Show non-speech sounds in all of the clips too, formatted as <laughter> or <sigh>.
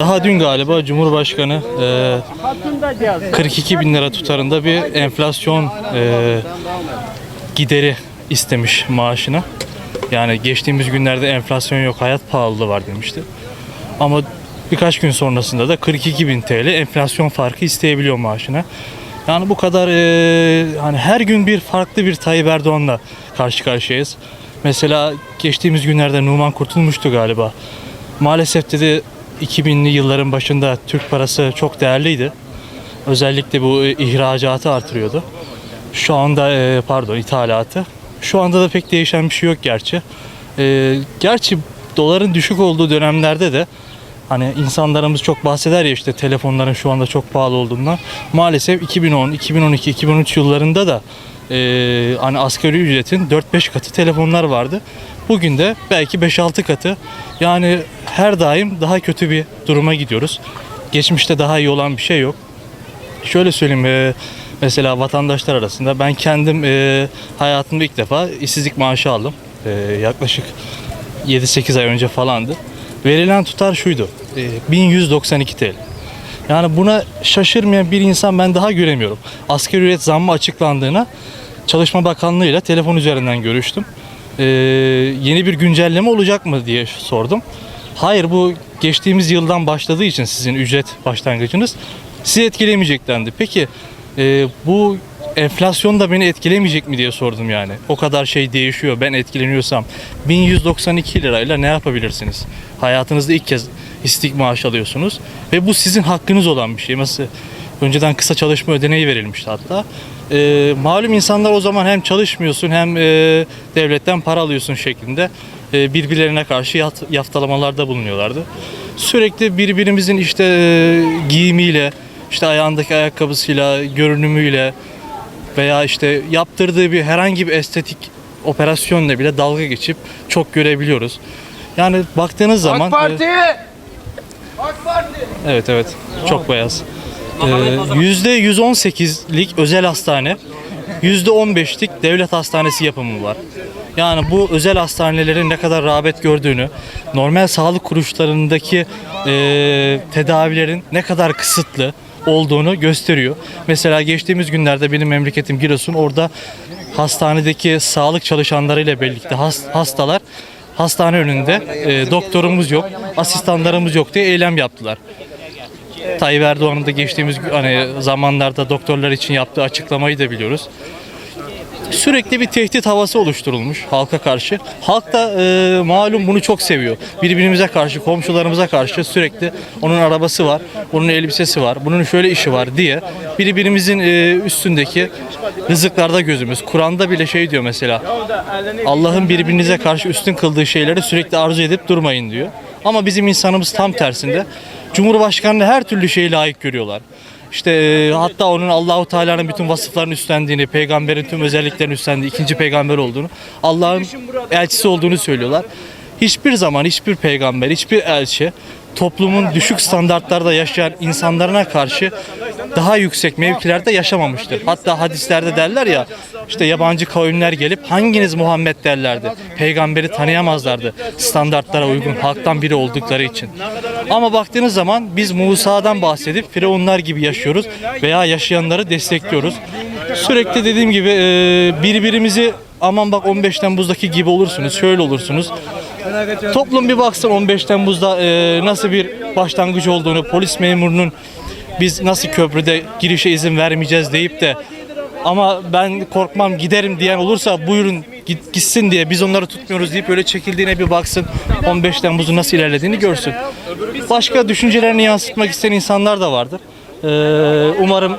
Daha dün galiba Cumhurbaşkanı e, 42 bin lira tutarında bir enflasyon e, gideri istemiş maaşına. Yani geçtiğimiz günlerde enflasyon yok, hayat pahalılığı var demişti. Ama birkaç gün sonrasında da 42 bin TL enflasyon farkı isteyebiliyor maaşına. Yani bu kadar e, hani her gün bir farklı bir Tayyip Erdoğan'la karşı karşıyayız. Mesela geçtiğimiz günlerde Numan kurtulmuştu galiba. Maalesef dedi 2000'li yılların başında Türk parası çok değerliydi. Özellikle bu e, ihracatı artırıyordu. Şu anda e, pardon ithalatı. Şu anda da pek değişen bir şey yok gerçi. E, gerçi doların düşük olduğu dönemlerde de hani insanlarımız çok bahseder ya işte telefonların şu anda çok pahalı olduğundan. Maalesef 2010, 2012, 2013 yıllarında da e, hani asgari ücretin 4-5 katı telefonlar vardı. Bugün de belki 5-6 katı. Yani her daim daha kötü bir duruma gidiyoruz. Geçmişte daha iyi olan bir şey yok. Şöyle söyleyeyim e, mesela vatandaşlar arasında ben kendim e, hayatımda ilk defa işsizlik maaşı aldım. E, yaklaşık 7-8 ay önce falandı. Verilen tutar şuydu. E, 1192 TL. Yani buna şaşırmayan bir insan ben daha göremiyorum. Asgari ücret zammı açıklandığına Çalışma Bakanlığı ile telefon üzerinden görüştüm. Ee, yeni bir güncelleme olacak mı diye sordum. Hayır bu geçtiğimiz yıldan başladığı için sizin ücret başlangıcınız sizi etkilemeyecek dendi. Peki e, bu enflasyon da beni etkilemeyecek mi diye sordum yani. O kadar şey değişiyor ben etkileniyorsam 1192 lirayla ne yapabilirsiniz? Hayatınızda ilk kez istik maaş alıyorsunuz ve bu sizin hakkınız olan bir şey. Mesela önceden kısa çalışma ödeneği verilmişti hatta. Ee, malum insanlar o zaman hem çalışmıyorsun hem e, devletten para alıyorsun şeklinde e, birbirlerine karşı yat, yaftalamalarda bulunuyorlardı. Sürekli birbirimizin işte e, giyimiyle, işte ayağındaki ayakkabısıyla, görünümüyle veya işte yaptırdığı bir herhangi bir estetik operasyonla bile dalga geçip çok görebiliyoruz. Yani baktığınız zaman AK Parti! e, AK Parti! Evet evet. Çok beyaz. Ee, Yüzde 118'lik özel hastane, yüzde 15'lik devlet hastanesi yapımı var. Yani bu özel hastanelerin ne kadar rağbet gördüğünü, normal sağlık kuruluşlarındaki e, tedavilerin ne kadar kısıtlı olduğunu gösteriyor. Mesela geçtiğimiz günlerde benim memleketim Giresun orada hastanedeki sağlık çalışanlarıyla birlikte has- hastalar hastane önünde e, doktorumuz yok, asistanlarımız yok diye eylem yaptılar. Tayyip Erdoğan'ın da geçtiğimiz hani zamanlarda doktorlar için yaptığı açıklamayı da biliyoruz. Sürekli bir tehdit havası oluşturulmuş halka karşı. Halk da e, malum bunu çok seviyor. Birbirimize karşı, komşularımıza karşı sürekli onun arabası var, bunun elbisesi var, bunun şöyle işi var diye birbirimizin e, üstündeki rızıklarda gözümüz. Kur'an'da bile şey diyor mesela. Allah'ın birbirinize karşı üstün kıldığı şeyleri sürekli arzu edip durmayın diyor. Ama bizim insanımız tam tersinde. Cumhurbaşkanını her türlü şeyi layık görüyorlar. İşte e, hatta onun Allahu Teala'nın bütün vasıflarını üstlendiğini, peygamberin tüm özelliklerini üstlendiği, ikinci peygamber olduğunu, Allah'ın elçisi olduğunu söylüyorlar. Hiçbir zaman hiçbir peygamber, hiçbir elçi toplumun düşük standartlarda yaşayan insanlarına karşı daha yüksek mevkilerde yaşamamıştır. Hatta hadislerde derler ya işte yabancı kavimler gelip hanginiz Muhammed derlerdi. Peygamberi tanıyamazlardı standartlara uygun halktan biri oldukları için. Ama baktığınız zaman biz Musa'dan bahsedip Firavunlar gibi yaşıyoruz veya yaşayanları destekliyoruz. Sürekli dediğim gibi birbirimizi aman bak 15 Temmuz'daki gibi olursunuz, şöyle olursunuz. Toplum bir baksın 15 Temmuz'da e, nasıl bir başlangıç olduğunu, polis memurunun biz nasıl köprüde girişe izin vermeyeceğiz deyip de ama ben korkmam giderim diyen olursa buyurun git, gitsin diye biz onları tutmuyoruz deyip öyle çekildiğine bir baksın 15 Temmuz'un nasıl ilerlediğini görsün. Başka düşüncelerini yansıtmak isteyen insanlar da vardır. Ee, umarım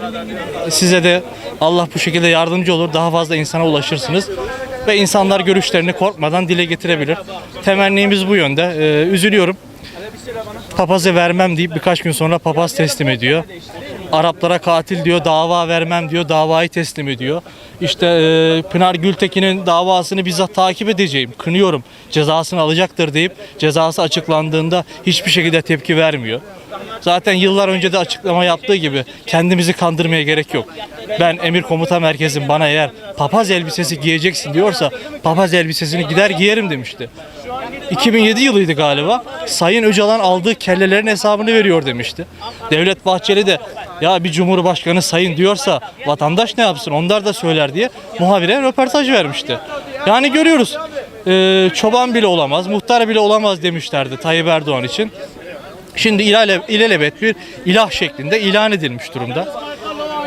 size de Allah bu şekilde yardımcı olur. Daha fazla insana ulaşırsınız. Ve insanlar görüşlerini korkmadan dile getirebilir. Temennimiz bu yönde. Ee, üzülüyorum. Papazı vermem deyip birkaç gün sonra papaz teslim ediyor. Araplara katil diyor, dava vermem diyor, davayı teslim ediyor. İşte e, Pınar Gültekin'in davasını bizzat takip edeceğim, kınıyorum, cezasını alacaktır deyip cezası açıklandığında hiçbir şekilde tepki vermiyor. Zaten yıllar önce de açıklama yaptığı gibi kendimizi kandırmaya gerek yok. Ben emir komuta merkezim bana eğer papaz elbisesi giyeceksin diyorsa papaz elbisesini gider giyerim demişti. 2007 yılıydı galiba. Sayın Öcalan aldığı kellelerin hesabını veriyor demişti. Devlet Bahçeli de ya bir cumhurbaşkanı sayın diyorsa vatandaş ne yapsın onlar da söyler diye muhabire röportaj vermişti. Yani görüyoruz e, çoban bile olamaz, muhtar bile olamaz demişlerdi Tayyip Erdoğan için. Şimdi ilale, ilelebet bir ilah şeklinde ilan edilmiş durumda.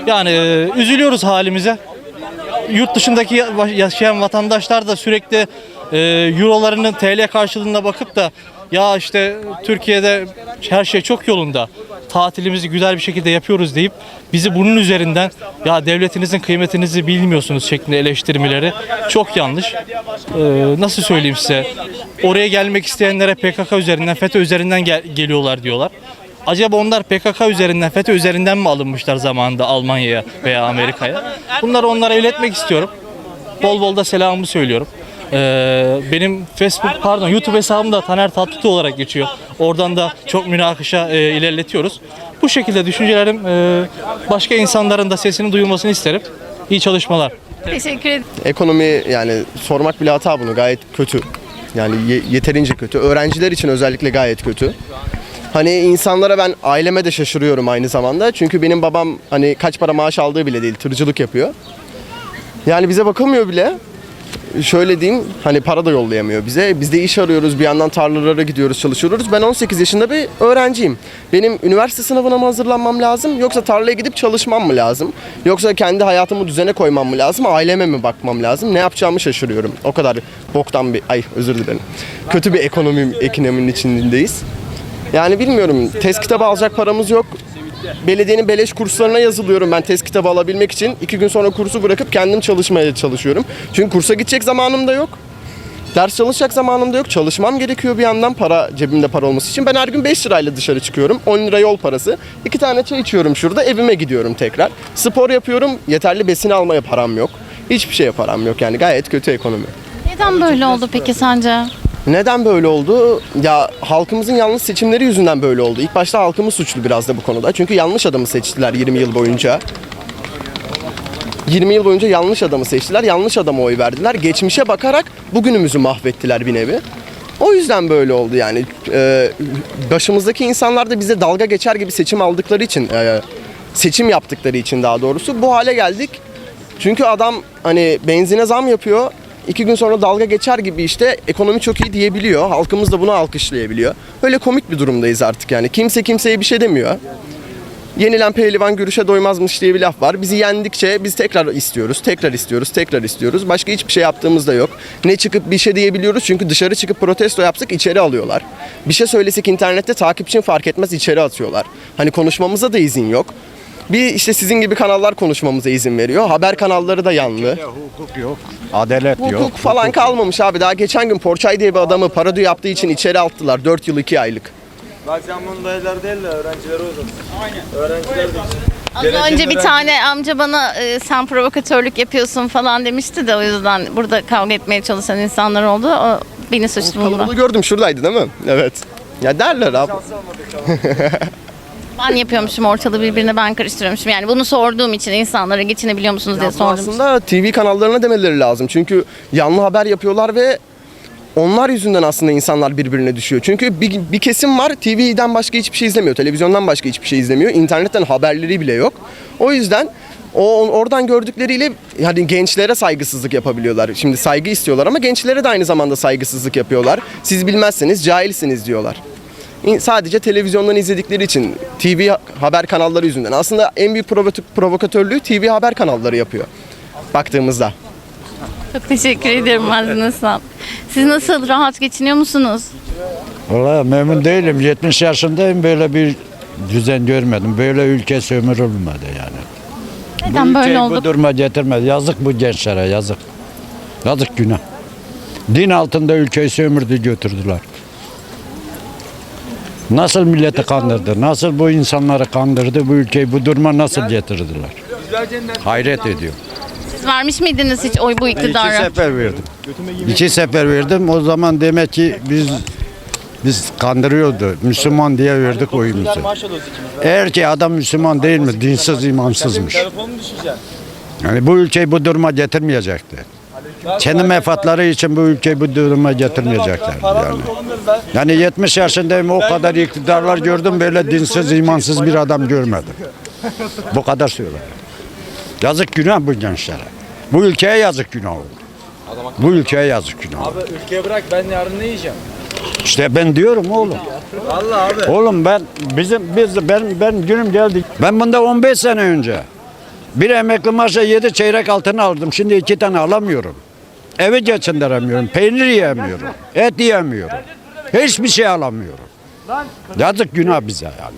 Yani e, üzülüyoruz halimize. Yurt dışındaki ya- yaşayan vatandaşlar da sürekli e, eurolarının TL karşılığına bakıp da ya işte Türkiye'de her şey çok yolunda. Tatilimizi güzel bir şekilde yapıyoruz deyip bizi bunun üzerinden ya devletinizin kıymetinizi bilmiyorsunuz şeklinde eleştirmeleri çok yanlış. E, nasıl söyleyeyim size? Oraya gelmek isteyenlere PKK üzerinden, FETÖ üzerinden gel- geliyorlar diyorlar. Acaba onlar PKK üzerinden, FETÖ üzerinden mi alınmışlar zamanında Almanya'ya veya Amerika'ya? Bunları onlara iletmek istiyorum. Bol bol da selamımı söylüyorum. Ee, benim Facebook, pardon YouTube hesabım da Taner Tatlıtuğ olarak geçiyor. Oradan da çok münakaşa e, ilerletiyoruz. Bu şekilde düşüncelerim e, başka insanların da sesini duyulmasını isterim. İyi çalışmalar. Teşekkür ederim. Ekonomi yani sormak bile hata bunu gayet kötü. Yani ye- yeterince kötü. Öğrenciler için özellikle gayet kötü. Hani insanlara ben aileme de şaşırıyorum aynı zamanda. Çünkü benim babam hani kaç para maaş aldığı bile değil. Tırcılık yapıyor. Yani bize bakamıyor bile. Şöyle diyeyim hani para da yollayamıyor bize. Biz de iş arıyoruz bir yandan tarlalara gidiyoruz çalışıyoruz. Ben 18 yaşında bir öğrenciyim. Benim üniversite sınavına mı hazırlanmam lazım yoksa tarlaya gidip çalışmam mı lazım? Yoksa kendi hayatımı düzene koymam mı lazım? Aileme mi bakmam lazım? Ne yapacağımı şaşırıyorum. O kadar boktan bir ay özür dilerim. Kötü bir ekonomi ekonominin içindeyiz. Yani bilmiyorum test kitabı alacak paramız yok. Belediyenin beleş kurslarına yazılıyorum ben test kitabı alabilmek için. iki gün sonra kursu bırakıp kendim çalışmaya çalışıyorum. Çünkü kursa gidecek zamanım da yok. Ders çalışacak zamanım da yok. Çalışmam gerekiyor bir yandan para cebimde para olması için. Ben her gün 5 lirayla dışarı çıkıyorum. 10 lira yol parası. İki tane çay içiyorum şurada. Evime gidiyorum tekrar. Spor yapıyorum. Yeterli besin almaya param yok. Hiçbir şeye param yok yani gayet kötü ekonomi. Neden böyle oldu peki sence? Neden böyle oldu? Ya halkımızın yanlış seçimleri yüzünden böyle oldu. İlk başta halkımız suçlu biraz da bu konuda. Çünkü yanlış adamı seçtiler 20 yıl boyunca. 20 yıl boyunca yanlış adamı seçtiler, yanlış adama oy verdiler. Geçmişe bakarak bugünümüzü mahvettiler bir nevi. O yüzden böyle oldu yani. Ee, başımızdaki insanlar da bize dalga geçer gibi seçim aldıkları için, e, seçim yaptıkları için daha doğrusu bu hale geldik. Çünkü adam hani benzine zam yapıyor. İki gün sonra dalga geçer gibi işte ekonomi çok iyi diyebiliyor. Halkımız da bunu alkışlayabiliyor. Öyle komik bir durumdayız artık yani. Kimse kimseye bir şey demiyor. Yenilen pehlivan görüşe doymazmış diye bir laf var. Bizi yendikçe biz tekrar istiyoruz, tekrar istiyoruz, tekrar istiyoruz. Başka hiçbir şey yaptığımız da yok. Ne çıkıp bir şey diyebiliyoruz çünkü dışarı çıkıp protesto yapsak içeri alıyorlar. Bir şey söylesek internette takipçin fark etmez içeri atıyorlar. Hani konuşmamıza da izin yok. Bir işte sizin gibi kanallar konuşmamıza izin veriyor. Haber kanalları da yanlı. Hukuk yok. Adalet Hukuk yok. falan kalmamış abi. Daha geçen gün Porçay diye bir adamı parodü yaptığı için içeri attılar. 4 yıl 2 aylık. Akşamın dayılar değil de öğrenciler oldu. Aynen. Öğrenciler de. Az önce bir tane amca bana e, sen provokatörlük yapıyorsun falan demişti de o yüzden burada kavga etmeye çalışan insanlar oldu. O beni suçlu buldu. Kalabalığı gördüm şuradaydı değil mi? Evet. Ya derler abi. <laughs> Ben yapıyormuşum ortalığı birbirine ben karıştırıyormuşum. Yani bunu sorduğum için insanlara geçinebiliyor musunuz diye sordum. aslında TV kanallarına demeleri lazım. Çünkü yanlı haber yapıyorlar ve onlar yüzünden aslında insanlar birbirine düşüyor. Çünkü bir, bir kesim var TV'den başka hiçbir şey izlemiyor. Televizyondan başka hiçbir şey izlemiyor. İnternetten haberleri bile yok. O yüzden o oradan gördükleriyle yani gençlere saygısızlık yapabiliyorlar. Şimdi saygı istiyorlar ama gençlere de aynı zamanda saygısızlık yapıyorlar. Siz bilmezseniz cahilsiniz diyorlar. Sadece televizyondan izledikleri için TV haber kanalları yüzünden. Aslında en büyük provo- provokatörlüğü TV haber kanalları yapıyor. Baktığımızda. Çok teşekkür ederim ağzına sağlık. Siz nasıl rahat geçiniyor musunuz? Vallahi memnun değilim. 70 yaşındayım böyle bir düzen görmedim. Böyle ülke sömürülmedi yani. Neden bu böyle oldu? bu duruma getirmedi. Yazık bu gençlere yazık. Yazık günah. Din altında ülkeyi sömürdü götürdüler. Nasıl milleti kandırdı? Nasıl bu insanları kandırdı? Bu ülkeyi bu duruma nasıl getirdiler? Hayret ediyor. Siz vermiş miydiniz hiç oy bu İki iktidara? sefer verdim. İki sefer verdim. O zaman demek ki biz biz kandırıyordu. Müslüman diye verdik oyumuzu. Eğer ki adam Müslüman değil mi? Dinsiz, imansızmış. Yani bu ülkeyi bu duruma getirmeyecekti. Kendi menfaatleri için bu ülkeyi bu duruma getirmeyecekler. Yani. yani 70 yaşındayım o kadar iktidarlar gördüm böyle dinsiz imansız bir adam görmedim. Bu kadar söylüyorum. Yazık günah bu gençlere. Bu ülkeye yazık günah oldu. Bu ülkeye yazık günah. oldu. Abi ülkeye bırak ben yarın ne yiyeceğim? İşte ben diyorum oğlum. Vallahi abi. Oğlum ben bizim biz ben ben günüm geldi. Ben bunda 15 sene önce bir emekli maaşa 7 çeyrek altın aldım. Şimdi iki tane alamıyorum. Evi geçindiremiyorum. Peynir yiyemiyorum. Et yiyemiyorum. Hiçbir şey alamıyorum. Yazık günah bize yani.